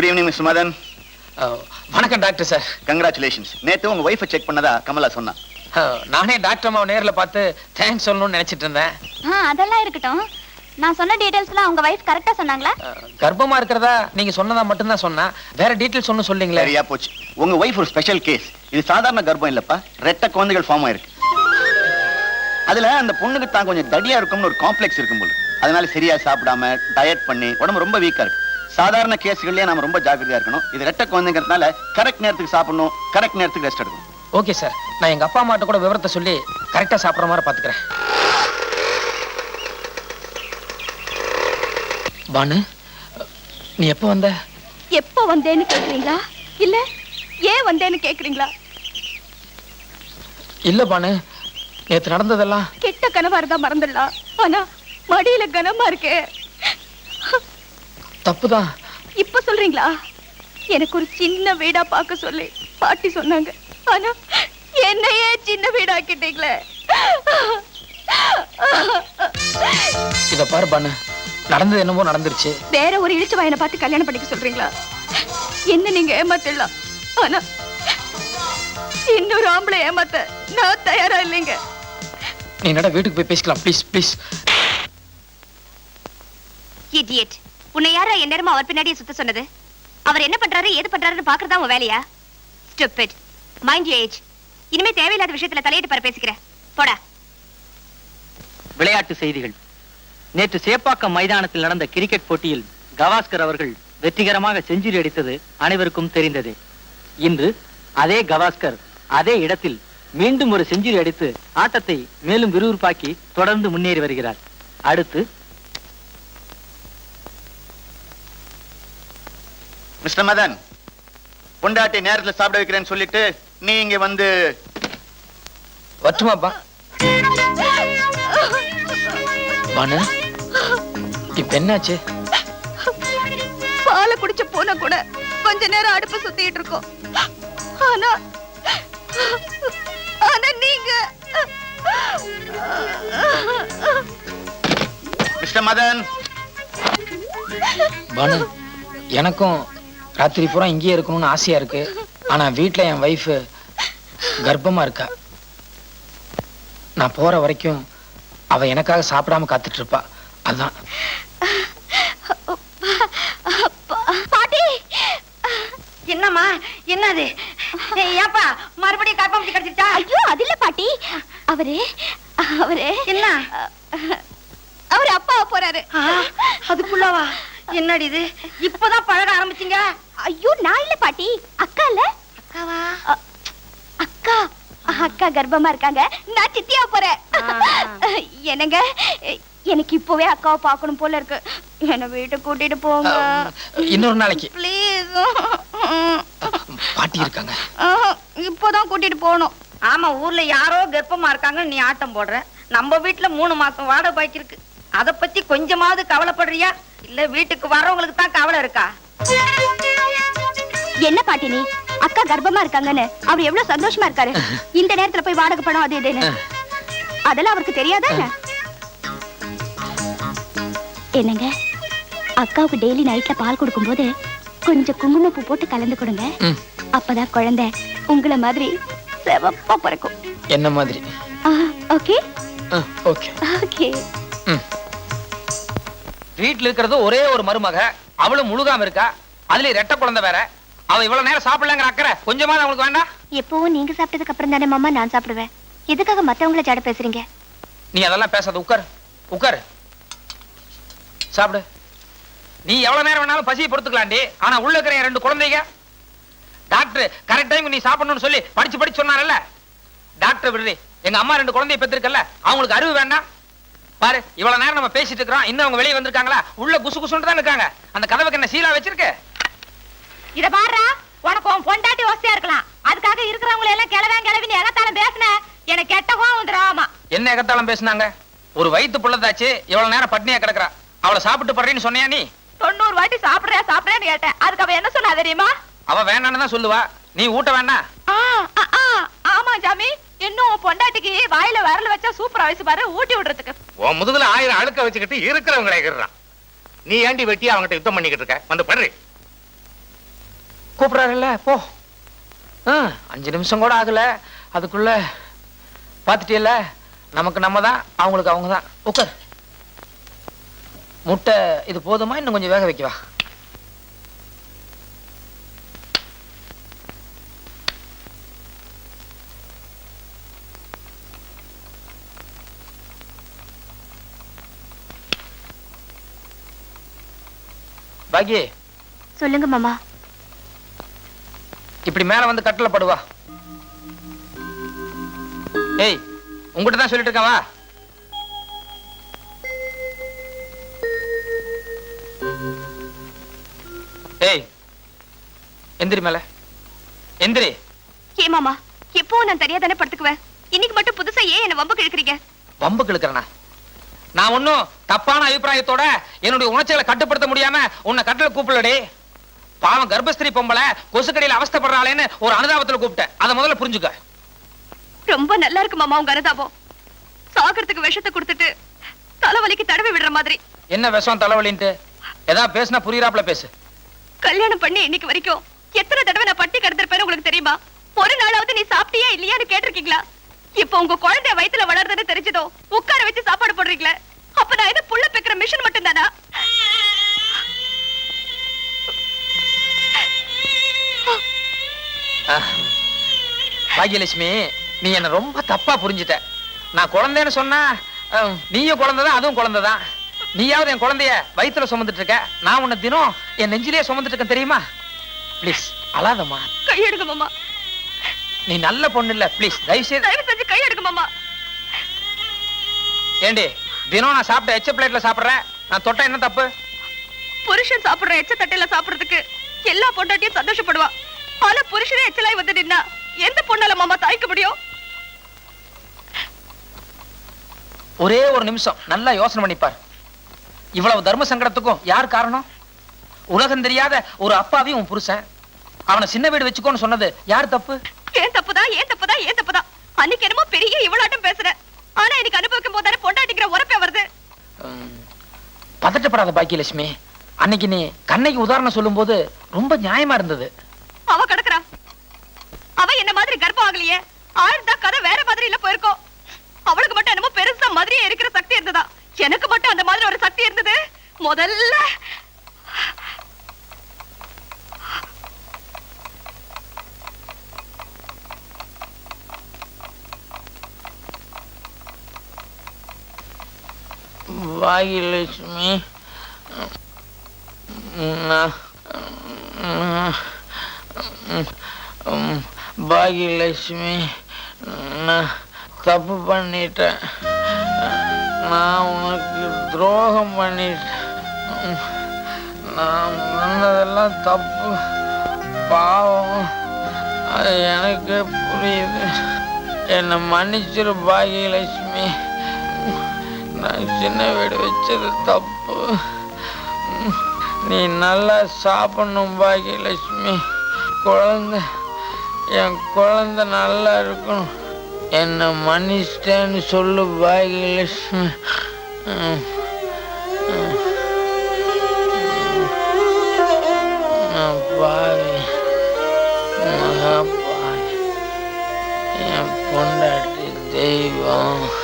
Good evening mister Madan வணக்கம் doctor sir congratulations நேத்து உங்க ஒய்ஃபை செக் பண்ணதா கமலா சொன்னா. அஹ், நானே டாக்டர் அம்மாவை நேர்ல பார்த்து தேங்க்ஸ் சொல்லணும்னு நினைச்சிட்டு இருந்தேன். ஆ அதெல்லாம் இருக்கட்டும். நான் சொன்ன டீடைல்ஸ்லாம் உங்க வைஃப் கரெக்டா சொன்னாங்களா? அஹ், கர்ப்பமா இருக்கிறதா நீங்க சொன்னதா மட்டும்தான் சொன்னா. வேற டீட்டெயில்ஸ் ஒன்றும் சொல்லிங்களே. சரியா போச்சு. உங்க ஒய்ஃப் ஒரு ஸ்பெஷல் கேஸ் இது சாதாரண கர்ப்பம் இல்லப்பா. ரெட்ட குழந்தைகள் ஃபார்ம் ஆயிருக்கு. அதுல அந்த பொண்ணுக்கு தான் கொஞ்சம் தடியா இருக்கும்னு ஒரு காம்ப்ளெக்ஸ் இருக்கும் போல அதனால சரியா சாப்பிடாம டயட் பண்ணி உடம்பு ரொம்ப வீக்கா இருக்கு. சாதாரண கேஸ்கள்லயே நாம ரொம்ப ஜாக்கிரதையா இருக்கணும். இது ரெட்ட குழந்தைங்கிறதுனால கரெக்ட் நேரத்துக்கு சாப்பிடணும் கரெக்ட் நேரத்துக்கு ரெஸ்ட் எடுக்கணும். ஓகே சார் நான் எங்க அப்பா அம்மாட்ட கூட விவரத்தை சொல்லி கரெக்டா சாப்பிடுற மாதிரி பாத்துக்கிறேன். பானு நீ எப்போ வந்த? எப்போ வந்தேன்னு கேக்குறீங்களா? இல்ல ஏன் வந்தேன்னு கேக்குறீங்களா? இல்ல பானு. நேத்து நடந்ததெல்லாம் கெட்ட கனவா இருந்தா மறந்துடலாம். ஆனா மடியில கனமா இருக்கே. தப்புதான் இப்ப சொல்றீங்களா? எனக்கு ஒரு சின்ன வீடா பார்க்க சொல்லி பாட்டி சொன்னாங்க. ஆனா என்னையே சின்ன வீடாக்கிட்டீங்களே. இத பாரு பானு. நடந்தது என்னமோ நடந்துருச்சு. வேற ஒரு இழிச்சு வாயனை பார்த்து கல்யாணம் பண்ணிக்க சொல்றீங்களா? என்ன நீங்க ஏமாத்திடலாம் ஆனா இன்னொரு ஆம்பளை ஏமாத்த நான் தயாரா இல்லைங்க. நீ நட வீட்டுக்கு போய் பேசிக்கலாம். ப்ளீஸ் ப்ளீஸ் இடியட் உன்னை யாரா என் நேரமா அவர் பின்னாடியே சுத்த சொன்னது? அவர் என்ன பண்றாரு ஏது பண்றாருன்னு பாக்குறதா உன் வேலையா? ஸ்டூபிட் மைண்ட் யூ ஏஜ் இனிமே தேவையில்லாத விஷயத்துல தலையிட்டு பர பேசிக்கிறேன் போடா. விளையாட்டு செய்திகள். நேற்று சேப்பாக்கம் மைதானத்தில் நடந்த கிரிக்கெட் போட்டியில் கவாஸ்கர் அவர்கள் வெற்றிகரமாக செஞ்சுரி அடித்தது அனைவருக்கும் தெரிந்ததே. இன்று அதே கவாஸ்கர் அதே இடத்தில் மீண்டும் ஒரு செஞ்சுரி அடித்து ஆட்டத்தை மேலும் விறுவிறுப்பாக்கி தொடர்ந்து முன்னேறி வருகிறார். அடுத்து மிஸ்டர் மதன் பொண்டாட்டி நேரத்துல சாப்பிட வைக்கிறேன்னு சொல்லிட்டு நீ இங்க வந்து வட்டுமாப்பா பானு இப்ப என்னாச்சு? பாலை குடிச்ச போன கூட கொஞ்ச நேரம் அடுப்பு சுத்திட்டு இருக்கோம். ஆனா ஆனா நீங்க மிஸ்டர் மதன். பானு எனக்கும் ராத்திரி பூரா இங்கேயே இருக்கணும்னு ஆசையா இருக்கு. ஆனா வீட்ல என் ஒய்ஃப் கர்ப்பமா இருக்கா. நான் போற வரைக்கும் அவ எனக்காக சாப்பிடாம காத்துட்டு இருப்பா அதான் பாட்டி! என்னம்மா என்னது? ஏப்பா மறுபடியும் கற்பம் கிடைச்சிச்சா ஐயோ அது இல்ல பாட்டி. அவரு அவரு. என்ன? அவரு அப்பா போறாரு. அதுக்குள்ளவா? என்னடி இது? இப்பதான் பழக ஆரம்பிச்சீங்க? ஐயோ நான் இல்ல பாட்டி. அக்கா இல்ல? அக்காவா? அக்கா. அக்கா கர்ப்பமா இருக்காங்க. நான் சித்தியா போறேன். என்னங்க? எனக்கு இப்பவே அக்காவை பார்க்கணும் போல இருக்கு. என்ன வீட்டுக்கு கூட்டிட்டு போங்க. இன்னொரு நாளைக்கு. ப்ளீஸ் பாட்டி இருக்காங்க. இப்போதான் கூட்டிட்டு போகணும். ஆமா ஊர்ல யாரோ கர்ப்பமா இருக்காங்க நீ ஆட்டம் போடுற. நம்ம வீட்டுல மூணு மாசம் வாடகை பாக்கி இருக்கு. அத பத்தி கொஞ்சமாவது கவலைப்படுறியா? இல்ல வீட்டுக்கு வர்றவங்களுக்கு தான் கவலை இருக்கா? என்ன பாட்டி நீ? அக்கா கர்ப்பமா இருக்காங்கன்னு அவர் எவ்வளவு சந்தோஷமா இருக்காரு. இந்த நேரத்துல போய் வாடகை பணம் அது இதுன்னு. அதெல்லாம் அவருக்கு தெரியாதா என்ன? என்னங்க? அக்காவுக்கு டெய்லி நைட்ல பால் கொடுக்கும்போது கொஞ்சம் குங்குமப்பூ போட்டு கலந்து கொடுங்க. அப்பதான் குழந்தை உங்களை மாதிரி சிவப்பா பிறக்கும். என்ன மாதிரி? ஓகே ஓகே ஓகே வீட்டுல இருக்கிறது ஒரே ஒரு மருமக. அவளும் முழுகாம இருக்கா? அதுல ரெட்ட குழந்தை வேற. அவ இவ்வளவு நேரம் சாப்பிடலங்கிற அக்கறை கொஞ்சமாவது அவங்களுக்கு வேண்டாம்? எப்பவும் நீங்க சாப்பிட்டதுக்கு அப்புறம் தானே மாமா நான் சாப்பிடுவேன். எதுக்காக மத்தவங்கள ஜட பேசுறீங்க? நீ அதெல்லாம் பேசாத உட்கார் உட்கார். சாப்பிடு. நீ எவ்வளவு நேரம் வேணாலும் பசியை பொறுத்துக்கலாண்டி. ஆனா உள்ள இருக்கிற ரெண்டு குழந்தைங்க டாக்டர் கரெக்ட் டைம் நீ சாப்பிடணும்னு சொல்லி படிச்சு படிச்சு சொன்னாரல்ல டாக்டர் விடுறி எங்க அம்மா ரெண்டு குழந்தைய பெற்றிருக்கல அவங்களுக்கு அறிவு வேண்டாம். பாரு இவ்வளவு நேரம் நம்ம பேசிட்டு இருக்கிறோம். இன்னும் அவங்க வெளியே வந்திருக்காங்களா? உள்ள குசு குசுன்னு தான் இருக்காங்க. அந்த கதவுக்கு என்ன சீலா வச்சிருக்கு? இத பாருடா உனக்கு உன் பொண்டாட்டி வசதியா இருக்கலாம். அதுக்காக இருக்கிறவங்களை எல்லாம் கிளவன் கிளவின்னு எகத்தாலும் பேசுன. எனக்கு கெட்ட கோவம் வந்துடும் என்ன எகத்தாலும் பேசுனாங்க? ஒரு வயித்து புள்ளதாச்சு இவ்வளவு நேரம் பட்னியா கிடக்குறா. அவளை சாப்பிட்டு படுறேன்னு சொன்னியா நீ? தொண்ணூறு வாட்டி சாப்பிடுறியா சாப்பிடுறேன்னு கேட்டேன். அதுக்கு அவ என்ன சொன்னா தெரியுமா? அவ வேணான்னு தான் சொல்லுவா. நீ ஊட்ட வேண்டாம். ஆமா ஜாமி. இன்னும் பொண்டாட்டிக்கு வாயில விரல் வச்சா சூப்பரா வயசு பாரு ஊட்டி விடுறதுக்கு. உன் முதுகுல ஆயிரம் அழுக்க வச்சுக்கிட்டு இருக்கிறவங்களை எகிறான் நீ ஏண்டி வெட்டி அவங்ககிட்ட யுத்தம் பண்ணிக்கிட்டு இருக்க? வந்து படுறி கூப்பிடுறாருல்ல போ. ஆ, அஞ்சு நிமிஷம் கூட ஆகல. அதுக்குள்ள பார்த்துட்டியல்ல நமக்கு நம்ம தான் அவங்களுக்கு அவங்க தான். உட்கார். முட்டை இது போதுமா? இன்னும் கொஞ்சம் வேக வைக்கவா? பாக்கி சொல்லுங்க மாமா. இப்படி மேல வந்து கட்டில படுவா ஏய் உங்ககிட்ட தான் சொல்லிட்டு இருக்கேன் வா. ஏய் எந்திரி மேல. எந்திரி. ஏ மாமா எப்பவும் நான் தனியா தானே படுத்துக்குவேன்? இன்னைக்கு மட்டும் புதுசா ஏன் என்ன வம்புக்கு இழுக்கிறீங்க வம்பு கிழக்கிறனா? நான் ஒன்னும் தப்பான அபிப்பிராயத்தோட என்னுடைய உணர்ச்சிகளை கட்டுப்படுத்த முடியாம உன்னை கட்டில கூப்பிடலடி. பாவம் கர்ப்பஸ்திரி பொம்பளை கொசுக்கடியில அவஸ்தைப்படுறாளேன்னு ஒரு அனுதாபத்துல கூப்பிட்டேன். அதை முதல்ல புரிஞ்சுக்க. ரொம்ப நல்லா இருக்கு மாமா உங்க அனுதாபம். சாகறதுக்கு விஷத்தை கொடுத்துட்டு தலைவலிக்கு தடவி விடுற மாதிரி. என்ன விஷம் தலைவலின்ட்டு? ஏதாவது பேசினா புரியுறாப்புல பேசு. கல்யாணம் பண்ணி இன்னைக்கு வரைக்கும் எத்தனை தடவை நான் பட்டி கிடந்திருப்பேன்னு உங்களுக்கு தெரியுமா? ஒரு நாளாவது நீ சாப்பிட்டியா இல்லையான்னு கேட்டிருக்கீங்களா? இப்போ உங்க குழந்தை வயித்துல வளருதுன்னு தெரிஞ்சதோ உட்கார வச்சு சாப்பாடு போடுறீங்களே? அப்ப நான் என்ன புள்ள பெக்கிற மிஷின் மட்டும் தானா பாக்யலட்சுமி நீ என்ன ரொம்ப தப்பா புரிஞ்சுட்ட. நான் குழந்தைன்னு சொன்னா நீயும் குழந்தைதான் அதுவும் குழந்தைதான். நீயாவது என் குழந்தைய வயித்துல சுமந்துட்டு இருக்க. நான் உன்னை தினம் என் நெஞ்சிலேயே சுமந்துட்டு இருக்கேன் தெரியுமா? ப்ளீஸ் அழாதம்மா. கையெடுங்க மாமா. நீ நல்ல பொண்ணு இல்ல ப்ளீஸ் தயவு செய்து தயவு செஞ்சு கையெடுங்க மாமா. ஏண்டி தினம் நான் சாப்பிட்ட எச்ச பிளேட்ல சாப்பிடுறேன் நான் தொட்ட என்ன தப்பு? புருஷன் சாப்பிடுற எச்ச தட்டையில சாப்பிடுறதுக்கு எல்லா பொண்டாட்டியும் சந்தோஷப்படுவா. ஆனா புருஷனே எச்சலாய் வந்து நின்னா எந்த பொண்ணால மாமா தாய்க்க முடியும்? ஒரே ஒரு நிமிஷம் நல்லா யோசனை பண்ணிப்பார். இவ்வளவு தர்ம சங்கடத்துக்கும் யார் காரணம்? உலகம் தெரியாத ஒரு அப்பாவையும் புருஷன். அவனை சின்ன வீடு வச்சுக்கோன்னு சொன்னது யார் தப்பு? ஏன் தப்புதான் ஏன் தப்புதான் ஏன் தப்புதான் அன்னைக்கு என்னமோ பெரிய இவ்வளாட்டம் பேசுற. ஆனா எனக்கு அனுபவிக்கும் போதானே பொண்டாட்டிக்கிற உரப்பே வருது. பதட்டப்படாத பாக்கியலட்சுமி. அன்னைக்கு நீ கண்ணைக்கு உதாரணம் சொல்லும்போது ரொம்ப நியாயமா இருந்தது. அவ கிடக்குறா. அவ என்ன மாதிரி கர்ப்பம் ஆகலையே? ஆயிருந்தா கதை வேற மாதிரி இல்ல போயிருக்கோம். அவளுக்கு மட்டும் என்னமோ பெருசா மாதிரியே இருக்கிற சக்தி இருந்ததா? எனக்கு மட்டும் அந்த மாதிரி ஒரு சக்தி இருந்தது? முதல்ல பாகியலட்சுமி பாகியலட்சுமி நான் தப்பு பண்ணிட்டேன். நான் உனக்கு துரோகம் பண்ணிட்டேன். நான் பண்ணதெல்லாம் தப்பு. பாவம். அது எனக்கு புரியுது. என்னை மன்னிச்சிரு பாகியலட்சுமி நான் சின்ன வீடு வச்சது தப்பு. நீ நல்லா சாப்பிடணும் பாகியலட்சுமி குழந்தை என் குழந்தை நல்லா இருக்கணும். என்னை மன்னிச்சிட்டேன்னு சொல்லு பாக்கியலட்சுமி. பாவி. மகா பாவி. என் பொண்டாட்டி தெய்வம்.